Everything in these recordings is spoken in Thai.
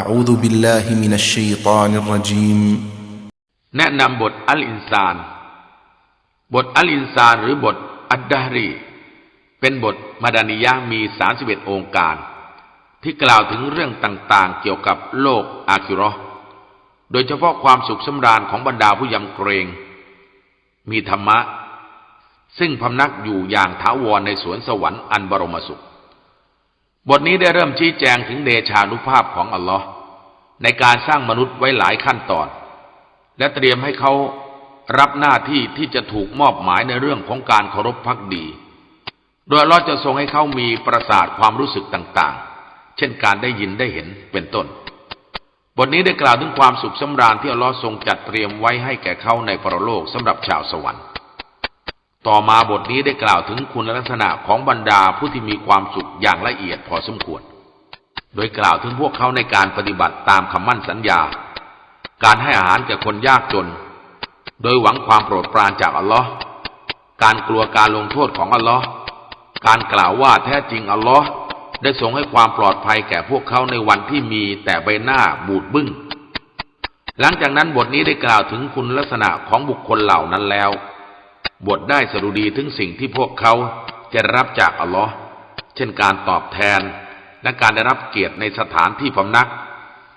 أعوذ بالله من الشيطان الرجيم แนะนำบทอัลอินซาน บทอัลอินซานหรือบทอัดดารี เป็นบทมาดานิยะห์มี 31 องค์การ ที่กล่าวถึงเรื่องต่างๆ เกี่ยวกับโลกอาคิเราะห์โดยเฉพาะความสุขสำราญของบรรดาผู้ยำเกรง มีธรรมะ ซึ่งพำนักอยู่อย่างถาวรในสวนสวรรค์อันบรมสุข บทนี้ได้เริ่มชี้แจงถึงเดชานุภาพของอัลลอฮ์ในการสร้างมนุษย์ไว้หลายขั้นตอน และเตรียมให้เขารับหน้าที่ที่จะถูกมอบหมายในเรื่องของการเคารพพักดี โดยอัลลอฮ์จะทรงให้เขามีประสาทความรู้สึกต่างๆ เช่นการได้ยินได้เห็นเป็นต้น บทนี้ได้กล่าวถึงความสุขสำราญที่อัลลอฮ์ทรงจัดเตรียมไว้ให้แก่เขาในปรโลกสำหรับชาวสวรรค์ ต่อมาบทนี้ได้กล่าวถึงคุณลักษณะของบรรดาผู้ที่มีความสุขอย่างละเอียดพอสมควร โดยกล่าวถึงพวกเขาในการปฏิบัติตามคำมั่นสัญญา การให้อาหารแก่คนยากจน โดยหวังความโปรดปรานจากอัลลอฮ์การกลัวการลงโทษของอัลลอฮ์การกล่าวว่าแท้จริงอัลลอฮ์ได้ทรงให้ความปลอดภัยแก่พวกเขาในวันที่มีแต่ใบหน้าบูดบึ้ง หลังจากนั้นบทนี้ได้กล่าวถึงคุณลักษณะของบุคคลเหล่านั้นแล้ว บทได้สรุดีถึงสิ่งที่พวกเขาจะรับจากอัลลอฮ์เช่นการตอบแทน และการได้รับเกียรติในสถานที่พำนัก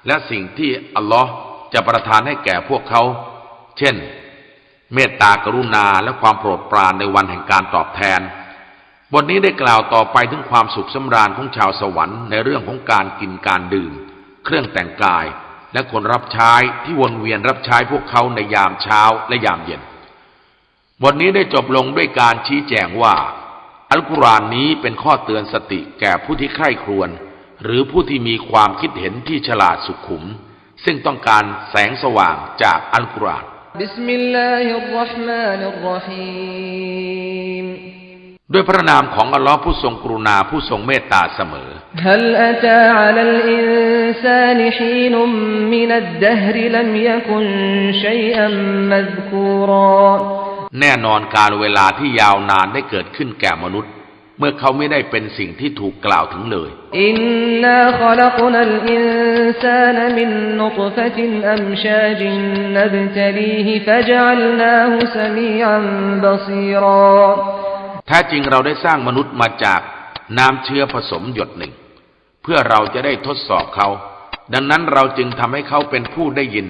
และสิ่งที่อัลลอฮ์จะประทานให้แก่พวกเขา เช่น เมตตากรุณาและความโปรดปรานในวันแห่งการตอบแทน บทนี้ได้กล่าวต่อไปถึงความสุขสำราญของชาวสวรรค์ในเรื่องของการกินการดื่ม เครื่องแต่งกาย และคนรับใช้ที่วนเวียนรับใช้พวกเขาในยามเช้าและยามเย็น บทนี้ได้จบลงด้วยการชี้แจงว่า อัลกุรอานนี้เป็นข้อเตือนสติแก่ผู้ที่ใคร่ครวญหรือผู้ที่มีความคิดเห็นที่ฉลาดสุขุม ซึ่งต้องการแสงสว่างจากอัลกุรอานด้วยพระนามของอัลลอฮ์ผู้ทรงกรุณาผู้ทรงเมตตาเสมอฮ แน่นอนการเวลาที่ยาวนานได้เกิดขึ้นแก่มนุษย์ เมื่อเขาไม่ได้เป็นสิ่งที่ถูกกล่าวถึงเลยอินนาอลักนัลอินซานมินนุกฟะตินอัมชาจินนบตลีฮิฟะจัลนาฮุสมีอันบซีรอแท้จริงเราได้สร้างมนุษย์มาจากน้ำเชื้อผสมหยดหนึ่ง เพื่อเราจะได้ทดสอบเขา ดังนั้นเราจึงทำให้เขาเป็นผู้ได้ยิน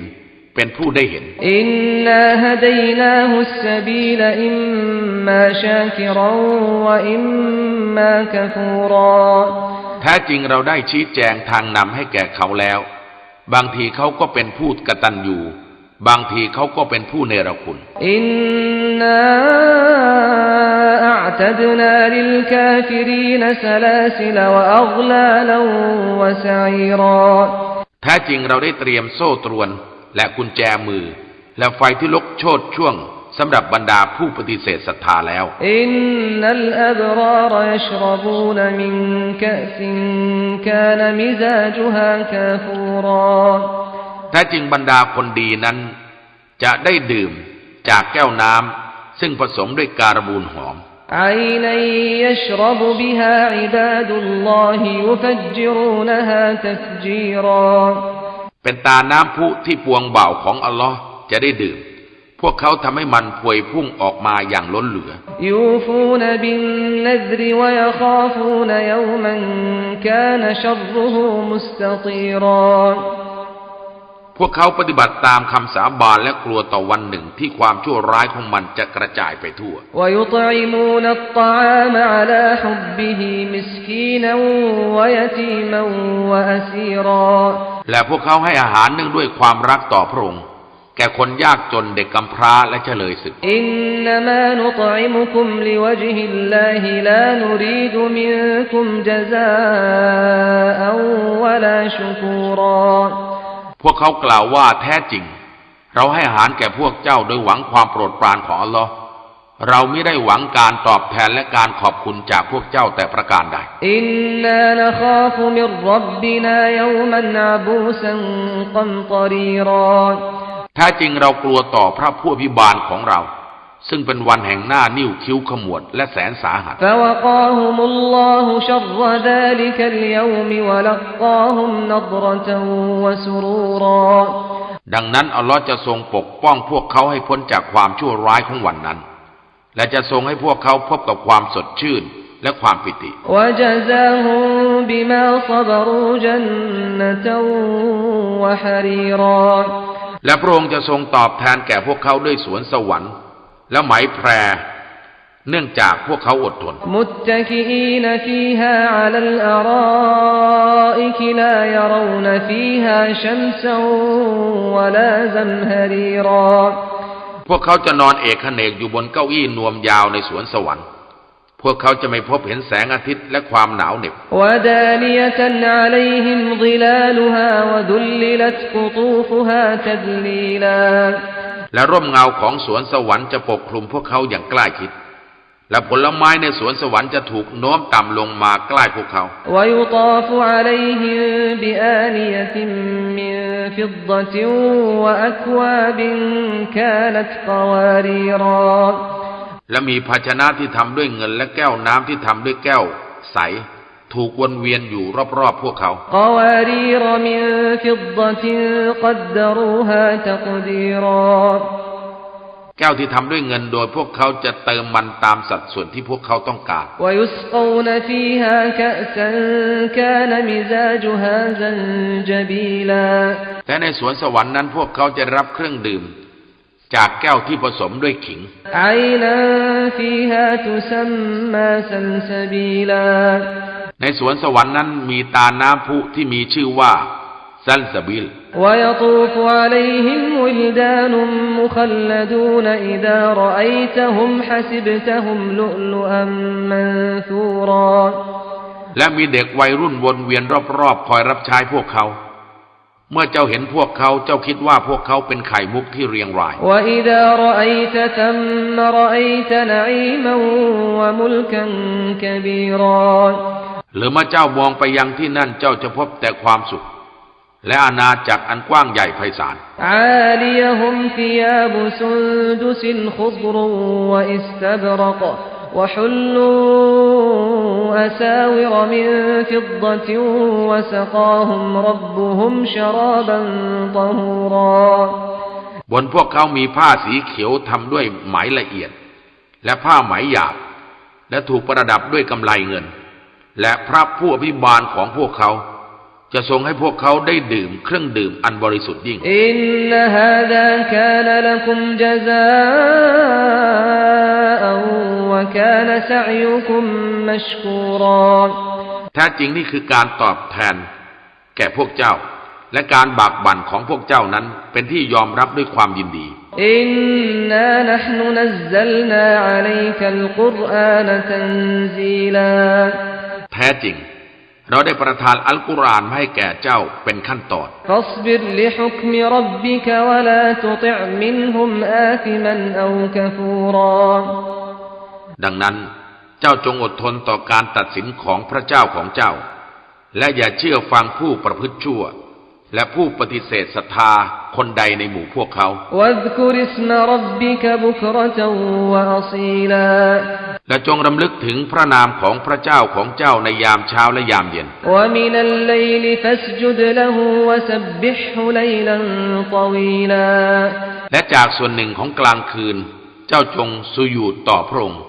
ป็นผู้ได้เห็นอินนาฮดันาฮุสบีลอิมมาชาคิรัวะอิมมากะฟูรอแท้จริงเราได้ชี้แจงทางนำให้แก่เขาแล้ว บางทีเขาก็เป็นผู้กตัญญูบางทีเขาก็เป็นผู้เนรคุณ อินนาอัตดนาลิลกาฟิรีนสลาสิลวะอัลลาลวะสัยรอแท้จริงเราได้เตรียมโซ่ตรวน และกุญแจมือ และไฟที่ลกโชดช่วงสำหรับบรรดาผู้ปฏิเสธศรัทธาแล้ว إن الأبرار يشربون من كأس كان مزاجها كافورا แท้จริงบรรดาคนดีนั้น จะได้ดื่มจากแก้วน้ำซึ่งผสมด้วยการบูนหอม عينا يشرب بها عباد الله يفجرونها تفجيرا เป็นตาน้ำพุที่ปวงเบาของอัลลอฮ์จะได้ดื่ม พวกเขาทำให้มันพวยพุ่งออกมาอย่างล้นเหลือ ยูฟูนบินนซรวยคาฟูนยมันกานชรุฮุมุสตตีรอ พวกเขาปฏิบัติตามคำสาบานและกลัวต่อวันหนึ่งที่ความชั่วร้ายของมันจะกระจายไปทั่ว และพวกเขาให้อาหารเนื่องด้วยความรักต่อพระองค์แก่คนยากจนเด็กกำพร้าและเฉลยศึกอินนามานุตอิมุคุมลิวจฮิลลาฮิลานุรีดมินคุมจาอวะลาชุกู พวกเขากล่าวว่าแท้จริง เราให้อาหารแก่พวกเจ้าโดยหวังความโปรดปรานของอัลลอฮ์เราไม่ได้หวังการตอบแทนและการขอบคุณจากพวกเจ้าแต่ประการใดอินนานะคาฟุมิรบบินายอมันอาบูสันกัมตรีรอถ้จริงเรากลัวต่อพระผู้อภิบาลของเรา ซึ่งเป็นวันแห่งหน้านิ้วคิ้วขมวดและแสนสาหัสดังนั้น อัลลอฮ์จะทรงปกป้องพวกเขาให้พ้นจากความชั่วร้ายของวันนั้น และจะทรงให้พวกเขาพบกับความสดชื่นและความปิติและพระองค์จะทรงตอบแทนแก่พวกเขาด้วยสวนสวรรค์ และไหมแพร เนื่องจากพวกเขาอดทน มุตะคีนฟีฮาอัลลอรออิกลายรูนฟีฮาชัมซวะลาซัมฮรีรอพวกเขาจะนอนเอกขเนกอยู่บนเก้าอี้นวมยาวในสวนสวรรค์ พวกเขาจะไม่พบเห็นแสงอาทิตย์และความหนาวเหน็บและ และร่มเงาของสวนสวรรค์จะปกคลุมพวกเขาอย่างใกล้ชิด และผลไม้ในสวนสวรรค์จะถูกโน้มต่ำลงมาใกล้พวกเขาและมีภาชนะที่ทำด้วยเงินและแก้วน้ำที่ทำด้วยแก้วใส ถูกวนเวียนอยู่รอบๆพวกเขาแก้วที่ทำด้วยเงินโดยพวกเขาจะเติมมันตามสัดส่วนที่พวกเขาต้องการแต่ในสวนสวรรค์นั้นพวกเขาจะรับเครื่องดื่มจากแก้วที่ผสมด้วยขิง ไอนาฟีฮาตุสัมมาสัมสบีลา ในสวนสวรรค์นั้นมีตาน้ำพุที่มีชื่อว่าซัลสบิลและมีเด็กวัยรุ่นวนเวียนมุคลดูนอิดารอัยตฮุมฮสิบตฮุมลุลุอัมมันซูรอและมีเด็กวัยรุ่นวนเวียนรอบๆคอยรับใช้พวกเขา เมื่อเจ้าเห็นพวกเขาเจ้าคิดว่าพวกเขาเป็นไข่มุกที่เรียงราย หรือเมื่อเจ้ามองไปยังที่นั่นเจ้าจะพบแต่ความสุข และอาณาจักรอันกว้างใหญ่ไพศาลอาลียฮุมฟิยาบซุนดุสินขุดรวอิสตบรกวหุลลูอาซาวิรมินฟิดดติวสกาฮุมรับบุฮุมชราบันตฮูราบนพวกเขามีผ้าสีเขียวทำด้วยไหมละเอียด และผ้าไหมหยาบ และถูกประดับด้วยกำไรเงิน และพระผู้อภิบาลของพวกเขา จะทรงให้พวกเขาได้ดื่มเครื่องดื่มอันบริสุทธิ์ยิ่ง อินนฮาดาคาลลคุมจซาอวะกานสยุคุมมัชกูรอนแท้จริงนี่คือการตอบแทน แก่พวกเจ้า และการบากบั่นของพวกเจ้านั้น เป็นที่ยอมรับด้วยความยินดีอินนานะห์นุนัซซัลนาอะลัยกัลกุรอานตันซีลา แท้จริง เราได้ประทานอัลกุรอานมาให้แก่เจ้าเป็นขั้นตอนดังนั้น เจ้าจงอดทนต่อการตัดสินของพระเจ้าของเจ้า และอย่าเชื่อฟังผู้ประพฤติชั่ว และผู้ปฏิเสธศรัทธาคนใดในหมู่พวกเขา และจงรำลึกถึงพระนามของพระเจ้าของเจ้าในยามเช้าและยามเย็น และจากส่วนหนึ่งของกลางคืน เจ้าจงสุยูดต่อพระองค์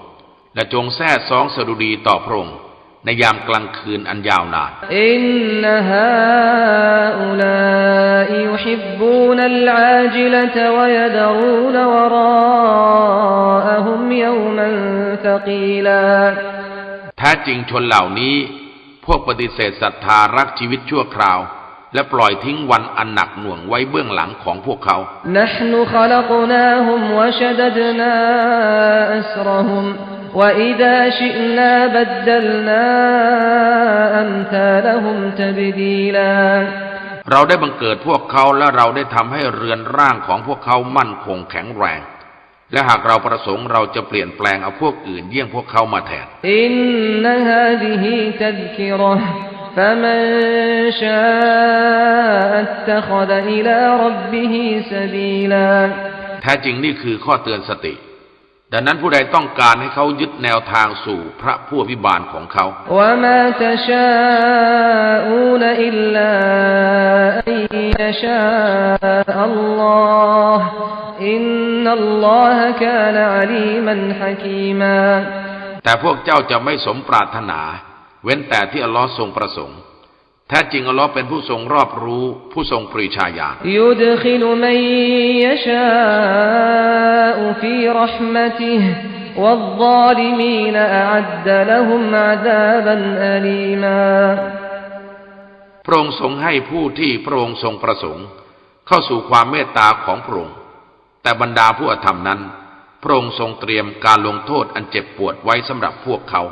และจงแท้ซองสดุดีต่อพระองค์ ในยามกลางคืนอันยาวนานอินนฮาอุลายุฮิบบูนัลอาจิลตวยดรูนวราอฮุมยอมันฟกีลาแท้จริงชนเหล่านี้ พวกปฏิเสธศรัทธารักชีวิตชั่วคราว และปล่อยทิ้งวันอันหนักหน่วงไว้เบื้องหลังของพวกเขา وإذا شئنا بدلنا أمثالهم تبديلا เราได้บังเกิดพวกเขาและเราได้ทำให้เรือนร่างของพวกเขามั่นคงแข็งแรง และหากเราประสงค์เราจะเปลี่ยนแปลงเอาพวกอื่นเยี่ยงพวกเขามาแทนอินนาดิฮิตัดคิอ فمن شاء اتخذ إلى ربه سبيلا แท้จริงนี่คือข้อเตือนสติ ดังนั้นผู้ใดต้องการให้เขายึดแนวทางสู่พระผู้อภิบาลของเขาแต่พวกเจ้าจะไม่สมปรารถนา เว้นแต่ที่อัลลอฮ์ทรงประสงค์ แท้จริงอัลลอฮ์เป็นผู้ทรงรอบรู้ ผู้ทรงปริชาญาพระองค์ทรงให้ผู้ที่พระองค์ทรงประสงค์ เข้าสู่ความเมตตาของพระองค์ แต่บรรดาผู้อธรรมนั้น พระองค์ทรงเตรียมการลงโทษอันเจ็บปวดไว้สำหรับพวกเขา